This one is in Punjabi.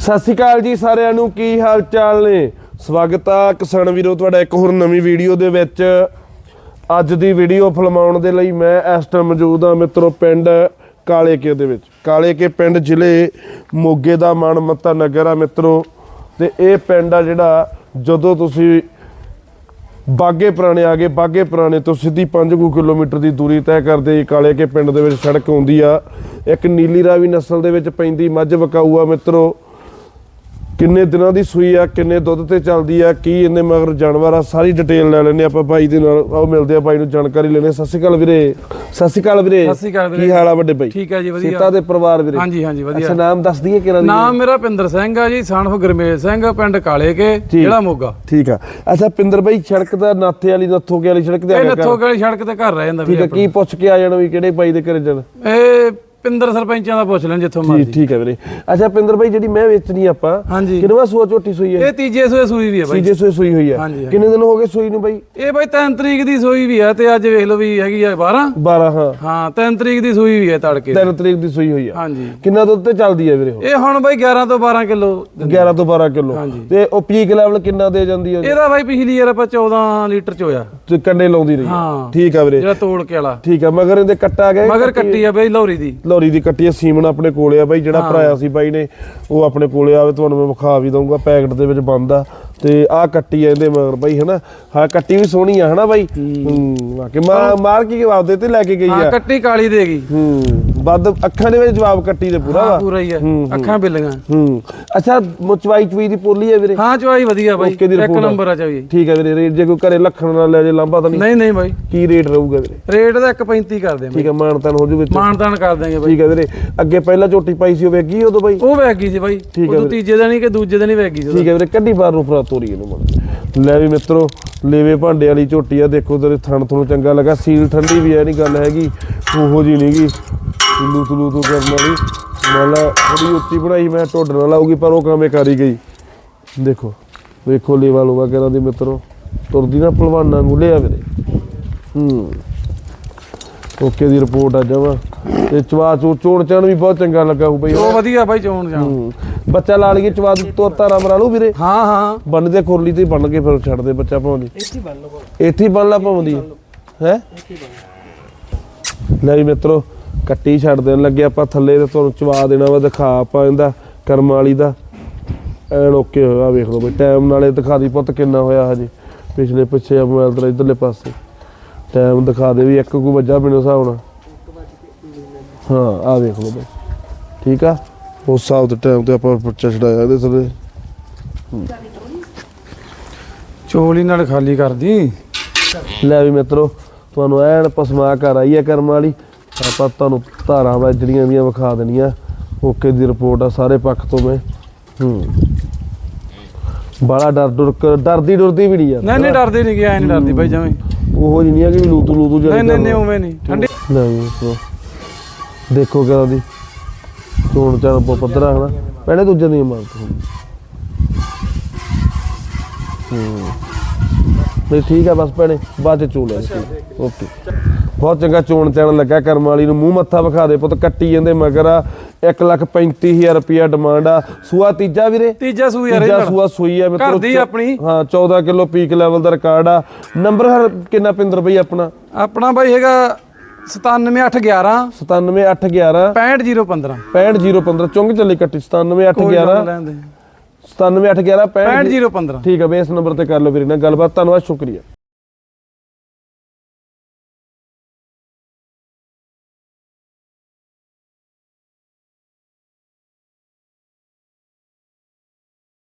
ਸਤਿ ਸ਼੍ਰੀ ਅਕਾਲ ਜੀ ਸਾਰਿਆਂ ਨੂੰ, ਕੀ ਹਾਲ ਚਾਲ ਨੇ? ਸਵਾਗਤ ਆ ਕਿਸਾਨ ਵੀਰੋ, ਤੁਹਾਡਾ ਇੱਕ ਹੋਰ ਨਵੀਂ ਵੀਡੀਓ ਦੇ ਵਿੱਚ। ਅੱਜ ਦੀ ਵੀਡੀਓ ਫਿਲਮਾਉਣ ਦੇ ਲਈ ਮੈਂ ਇਸ ਟਾਈਮ ਮੌਜੂਦ ਆ ਮਿੱਤਰੋ ਪਿੰਡ ਕਾਲੇਕੇ ਦੇ ਵਿੱਚ। ਕਾਲੇਕੇ ਪਿੰਡ ਜ਼ਿਲ੍ਹੇ ਮੋਗੇ ਦਾ ਮਨਮੱਤਾ ਨਗਰ ਆ ਮਿੱਤਰੋ, ਤੇ ਇਹ ਪਿੰਡ ਆ ਜਿਹੜਾ ਜਦੋਂ ਤੁਸੀਂ ਬਾਗੇ ਪੁਰਾਣੇ ਆ ਗਏ, ਬਾਗੇ ਪੁਰਾਣੇ ਤੋਂ ਸਿੱਧੀ 5 ਕਿਲੋਮੀਟਰ ਦੀ ਦੂਰੀ ਤੈਅ ਕਰਦੇ ਕਾਲੇ ਕੇ ਪਿੰਡ ਦੇ ਵਿੱਚ ਸੜਕ ਆਉਂਦੀ ਆ। ਇੱਕ ਨੀਲੀ ਰਾਵੀ ਨਸਲ ਦੇ ਵਿੱਚ ਪੈਂਦੀ ਮੱਝ ਵਕਾਊ ਆ ਮਿੱਤਰੋ। ਕਿੰਨੇ ਦਿਨਾਂ ਦੀ ਸੂਈ ਆ ਕਿੰਨੇ ਦੁੱਧ ਤੇ ਚੱਲਦੀ ਆ ਕੀ ਇਹਨੇ ਮਗਰ ਜਾਨਵਰ ਆ ਸਾਰੀ ਡਿਟੇਲ ਲੈ ਲੈਣੇ ਆਪਾਂ ਬਾਈ ਦੇ ਨਾਲ ਆਓ ਮਿਲਦੇ ਆ ਬਾਈ ਨੂੰ ਜਾਣਕਾਰੀ ਲੈਣੇ ਸਤਿ ਸ਼੍ਰੀ ਅਕਾਲ ਵੀਰੇ। ਸਤਿ ਸ਼੍ਰੀ ਅਕਾਲ ਵੀਰੇ। ਸਤਿ ਸ਼੍ਰੀ ਅਕਾਲ ਵੀਰੇ। ਕੀ ਹਾਲ ਆ ਵੱਡੇ ਬਾਈ ਠੀਕ ਹੈ ਜੀ, ਵਧੀਆ। ਸੀਤਾ ਦੇ ਪਰਿਵਾਰ ਵੀਰੇ। ਹਾਂਜੀ ਹਾਂਜੀ ਵਧੀਆ। ਅੱਛਾ ਨਾਮ ਦੱਸ ਦਈਏ ਕਿਹਨਾਂ ਦੀ ਨਾਮ ਮੇਰਾ ਪਿੰਦਰ ਸਿੰਘ ਆ ਜੀ ਸਨਫ ਗਰਮੇਲ ਸਿੰਘ ਪਿੰਡ ਕਾਲੇ ਕੇ ਜਿਹੜਾ ਮੋਗਾ। ਠੀਕ ਆ। ਅੱਛਾ ਪਿੰਦਰ ਬਾਈ ਸੜਕ ਦਾ ਨਾਥੇ ਵਾਲੀ ਨੱਥੋ ਕੇ ਵਾਲੀ ਸੜਕ ਤੇ ਆ ਇਹ ਗਿਆ ਨੱਥੋ ਗਲੀ ਸੜਕ ਤੇ ਘਰ ਰਹਿ ਜਾਂਦਾ ਠੀਕ ਵੀਰੇ ਹੈ ਕੀ ਪੁੱਛ ਕੇ ਆ ਜਾਣਾ ਵੀ ਕਿਹੜੇ ਬਾਈ ਦੇ ਘਰੇ ਜਾਣਾ? ਇਹ ਪਿੰਦਰ ਸਰਪੰਚਾਂ ਦਾ ਪੁੱਛ ਲੈਣ ਜਿੱਥੋਂ ਜੀ ਮਰਜ਼ੀ। ਠੀਕ ਹੈ ਵੀਰੇ। ਅੱਛਾ ਪਿੰਦਰ ਬਾਈ ਜਿਹੜੀ ਮੈਂ ਵੇਚਣੀ ਆਪਾਂ ਹਾਂਜੀ। ਕਿੰਨਵਾ ਸੂਆ ਝੋਟੀ ਸੂਈ ਹੈ? ਇਹ ਤੀਜੇ ਸੂਏ ਸੂਈ ਵੀ ਹੈ ਬਾਈ। ਤੀਜੇ ਸੂਏ ਸੂਈ ਹੋਈ ਹੈ ਹਾਂਜੀ, ਹਾਂਜੀ। ਕਿੰਨੇ ਦਿਨ ਹੋ ਗਏ ਸੂਈ ਨੂੰ ਬਾਈ? ਇਹ ਬਾਈ 3 ਤਰੀਕ ਦੀ ਸੂਈ ਵੀ ਹੈ ਤੇ ਅੱਜ ਵੇਖ ਲਓ ਵੀ ਹੈਗੀ ਆ 12 12 ਹਾਂ। ਹਾਂ 3 ਤਰੀਕ ਦੀ ਸੂਈ ਵੀ ਹੈ ਤੜਕੇ। 3 ਤਰੀਕ ਦੀ ਸੂਈ ਹੋਈ ਹੈ ਹਾਂਜੀ। ਕਿੰਨਾ ਦੁੱਧ ਤੇ ਚੱਲਦੀ ਹੈ ਵੀਰੇ ਉਹ? ਇਹ ਹੁਣ ਬਾਈ 11 ਤੋਂ 12 ਕਿਲੋ 11 ਤੋਂ 12 ਕਿਲੋ। ਹਾਂਜੀ। ਤੇ ਉਹ ਪੀਕ ਲੈਵਲ ਕਿੰਨਾ ਦੇ ਜਾਂਦੀ ਹੈ ਇਹਦਾ ਬਾਈ ਪਿਛਲੀ ਵਾਰ ਆਪਾਂ 14 ਲੀਟਰ ਚ ਹੋਇਆ। ਤੇ ਕੰਡੇ ਲਾਉਂਦੀ ਰਹੀ। ਹੈ। ਹਾਂ ਠੀਕ ਆ ਵੀਰੇ। ਜਿਹੜਾ ਤੋੜ ਕੇ ਵਾਲਾ। ਠੀਕ ਆ ਮਗਰ ਇਹਦੇ ਕੱਟਾ ਗਿਆ ਮਗਰ ਕੱਟੀ ਆ ਬਾਈ ਲੌਰੀ ਦੀ। ਲੋਰੀ ਦੀ ਕੱਟੀ ਸੀਮਨ ਆਪਣੇ ਕੋਲੇ ਆ ਬਾਈ ਜਿਹੜਾ ਭਰਾਇਆ ਸੀ ਬਾਈ ਨੇ ਉਹ ਆਪਣੇ ਕੋਲੇ ਆਵੇ ਤੁਹਾਨੂੰ ਮੈਂ ਵਿਖਾ ਵੀ ਦਊਂਗਾ ਪੈਕਟ ਦੇ ਵਿੱਚ ਬੰਦ ਆ। ਤੇ ਆਹ ਕੱਟੀ ਆ ਇਹਦੇ ਮਗਰ ਬਾਈ ਹਨਾ? ਹਾਂ ਕੱਟੀ ਵੀ ਸੋਹਣੀ ਆ ਹਨਾ ਬਾਈ? ਹੂੰ। ਵਾਕੇ ਮਾਰ ਕੇ ਆਪਦੇ ਤੇ ਲੈ ਕੇ ਗਈ ਹਾਂ ਆ ਕੱਟੀ ਕਾਲੀ ਦੇਗੀ ਹੂੰ। ਵੱਧ ਅੱਖਾਂ ਦੇ ਵਿੱਚ ਜਵਾਬ ਕੱਟੀ ਦੇ ਪੂਰਾ ਵਾ। ਪੂਰਾ ਹੀ ਹੈ ਹੂੰ, ਅੱਖਾਂ ਬਿੱਲੀਆਂ। ਹੂੰ। ਅੱਛਾ ਮੁਚਵਾਈ ਚਵੀ ਦੀ ਪੋਲੀ ਹੈ ਵੀਰੇ? ਹਾਂ ਚਵਾਈ ਵਧੀਆ ਬਾਈ। ਓਕੇ ਦੀ ਇੱਕ ਆ। ਨੰਬਰ ਆ ਚਵਾਈ। ਠੀਕ ਹੈ ਵੀਰੇ ਰੇਟ ਜੇ ਕੋਈ ਘਰੇ ਲੱਖਣ ਨਾਲ ਲੈ ਜੇ ਲਾਂਭਾ ਤਾਂ ਨਹੀਂ। ਨਹੀਂ ਨਹੀਂ ਬਾਈ। ਕੀ ਰੇਟ ਰਹੂਗਾ ਵੀਰੇ? ਰੇਟ ਦਾ 1.35 ਕਰਦੇ ਆ ਠੀਕ ਹੈ ਮਾਨਤਾਨ ਹੋ ਜੂ ਵਿੱਚ। ਮਾਨਤਾਨ ਕਰ ਦਾਂਗੇ ਬਾਈ। ਠੀਕ ਹੈ ਵੀਰੇ ਅੱਗੇ ਪਹਿਲਾਂ ਝੋਟੀ ਪਾਈ ਸੀ ਉਹ ਵੇਗੀ ਉਦੋਂ ਬਾਈ? ਉਹ ਵੈਗ ਸੀ ਬਾਈ। ਠੀਕ ਹੈ ਉਹ ਤੀਜੇ ਦਿਨ ਹੀ ਕਿ ਦੂਜੇ ਦਿਨ ਹੀ ਵੈਗ ਠੀਕ ਹੈ ਵੀਰੇ ਕੱਢੀ ਬਾਹਰ ਨੂੰ ਫਰਾ ਤੋਰੀ ਇਹਨੂੰ ਮੜ ਲੈ ਵੀ ਮਿੱਤਰੋ ਲੇਵੇ ਭਾਂਡੇ ਵਾਲੀ ਝੋਟੀ ਆ ਦੇਖੋ ਤੇਰੇ ਥਣ ਤੁਹਾਨੂੰ ਚੰਗਾ ਲੱਗਾ ਸੀਲ ਠੰਡੀ ਵੀ ਐ ਨਹੀਂ ਗੱਲ ਹੈਗੀ। ਉਹੋ ਜੀ ਨਹੀਂਗੀ ਲੂ ਤਲੂ ਤੂ ਕਰਨ ਵਾਲੀ। ਮਾਲਾ ਥੋੜੀ ਉੱਚੀ ਬਣਾਈ ਮੈਂ ਢੋਡ ਨਾਲ ਆਊਗੀ ਪਰ ਉਹ ਕਾਮੇ ਕਰੀ ਗਈ? ਦੇਖੋ ਵੇਖੋ ਲੇਵਾ ਲੋਗਾ ਕਰਾਂ ਦੀ ਮਿੱਤਰੋ। ਤੁਰਦੀ ਨਾ ਪਹਿਲਵਾਨਾਂ ਨੂੰ ਲਿਆ ਵੀਰੇ ਹੂੰ। ਓਕੇ ਦੀ ਰਿਪੋਰਟ ਆ ਜਾਵਾ। ਤੇ ਚਵਾ ਚੋ ਚੋਣ ਚਣ ਵੀ ਬਹੁਤ ਚੰਗਾ ਲੱਗਾ ਹੋ ਬਈ। ਉਹ ਵਧੀਆ ਬਾਈ ਚੋਣ ਜਾਣ ਹੂੰ। ਬੱਚਾ ਲਾ ਲਈਏ ਚਵਾ ਤੋਂ ਤਾਰਾ ਮਰਾ ਲੂ ਵੀਰੇ। ਹਾਂ ਹਾਂ। ਬੰਨ ਦੇ ਖੁਰਲੀ ਤੇ ਬੰਨ ਕੇ ਫਿਰ ਛੱਡ ਦੇ ਬੱਚਾ ਪਾਉਂਦੀ ਇੱਥੇ ਬੰਨ ਲਓ। ਇੱਥੇ ਬੰਨ ਲਾ ਪਾਉਂਦੀ। ਹੈ? ਲੈ ਵੀ ਮਿੱਤਰੋ ਕੱਟੀ ਛੱਡ ਦੇਣ ਲੱਗੇ ਆਪਾਂ ਥੱਲੇ ਤੇ ਤੁਹਾਨੂੰ ਚਵਾ ਦੇਣਾ ਵਾ ਦਿਖਾ ਆਪਾਂ ਇਹਦਾ ਕਰਮ ਵਾਲੀ ਦਾ। ਐਨ ਓਕੇ ਹੋਇਆ ਵੇਖ ਲਓ ਬਈ ਟਾਈਮ ਨਾਲੇ ਦਿਖਾ ਦੀ ਪੁੱਤ ਕਿੰਨਾ ਹੋਇਆ ਹਜੇ। ਪਿਛਲੇ ਪਿੱਛੇ ਆ ਮੋਬਾਈਲ ਤੇ ਇਧਰਲੇ ਪਾਸੇ। ਟਾਈਮ ਦਿਖਾ ਦੇ ਵੀ ਇੱਕ ਕੋ ਵੱਜਾ ਮੈਨੂੰ ਹਿਸਾਬ ਨਾਲ। ਹਾਂ ਆ ਵੇਖ ਲਓ ਬਈ। ਠੀਕ ਆ? ਉਸ ਹਿਸਾਬ ਦੇ ਟਾਈਮ ਤੇ ਆਪਾਂ ਪਰਚਾ ਛਡਾਇਆ ਇਹਦੇ ਥੱਲੇ। ਚੋਲੀ ਨਾਲ ਖਾਲੀ ਕਰਦੀ। ਲੈ ਵੀ ਮਿੱਤਰੋ ਤੁਹਾਨੂੰ ਐਨ ਪਸਮਾ ਕਰ ਆਈ ਹੈ ਕਰਮ ਵਾਲੀ। ਆਪਾਂ ਤੁਹਾਨੂੰ ਧਾਰਾਂ ਵਾ ਜਿਹੜੀਆਂ ਦੀਆਂ ਵਿਖਾ ਦੇਣੀਆਂ। ਓਕੇ ਦੀ ਰਿਪੋਰਟ ਆ ਸਾਰੇ ਪੱਖ ਤੋਂ ਮੈਂ। ਹੂੰ। ਬੜਾ ਡਰ ਡਰ ਕੇ- ਡਰਦੀ ਡਰਦੀ ਵੀ ਨਹੀਂ ਯਾਰ। ਨਹੀਂ ਨਹੀਂ ਡਰਦੀ ਨਹੀਂ ਗਿਆ ਨਹੀਂ ਡਰਦੀ ਬਾਈ ਜਵੇਂ ਉਹੋ ਜਿਹੀ ਨਹੀਂ ਕਿ ਵੀ ਲੂਤੂ ਲੂਤੂ ਜਿਹੜੀ ਨਹੀਂ ਨਹੀਂ ਨਹੀਂ ਉਵੇਂ ਨਹੀਂ ਠੰਡੀ ਵੀ ਮਿੱਤਰੋ ਦੇਖੋ ਕਿਹਦਾ ਦੀ। ਚੋਣ ਚਾਣ ਪੱਧਰਾ ਹਨਾ। ਪਹਿਲੇ ਦੂਜੇ ਦੀ ਇਮਾਨਤ ਹੁੰਦੀ ਹੂੰ। ਨਹੀਂ ਠੀਕ ਆ ਬਸ ਭੈਣੇ ਬਾਅਦ ਚ ਚੋਲ ਓਕੇ। ਬਹੁਤ ਚੰਗਾ ਚੋਣ ਚਾਣ ਲੱਗਾ ਕਰਮ ਵਾਲੀ ਨੂੰ ਮੂੰਹ ਮੱਥਾ ਵਿਖਾ ਦੇ ਪੁੱਤ ਕੱਟੀ ਜਾਂਦੇ ਮਗਰ ਆ। 135000 ਰੁਪਿਆ ਡਿਮਾਂਡ ਆ। ਸੂਆ ਤੀਜਾ ਵੀਰੇ? ਤੀਜਾ ਸੂਈ ਯਾਰ ਤੀਜਾ ਇਹਦਾ। ਸੂਆ ਸੂਈ ਆ ਘਰ ਦੀ ਚੌ- ਆਪਣੀ। ਹਾਂ 14 ਕਿਲੋ ਪੀਕ ਲੈਵਲ ਦਾ ਰਿਕਾਰਡ ਆ। ਨੰਬਰ ਕਿੰਨਾ ਪਿੰਦਰ ਬਈ ਆਪਣਾ? ਆਪਣਾ ਬਾਈ ਹੈਗਾ 97811 97811 65015 65015 ਚੁੰਗ ਚੱਲੀ ਕੱਟੀ 97811 ਲੈਂਦੇ 97811 65 65015 ਠੀਕ ਆ ਬਈ ਇਸ ਨੰਬਰ ਤੇ ਕਰ ਲਓ ਵੀਰੇ ਨਾਲ ਗੱਲਬਾਤ ਧੰਨਵਾਦ ਸ਼ੁਕਰੀਆ।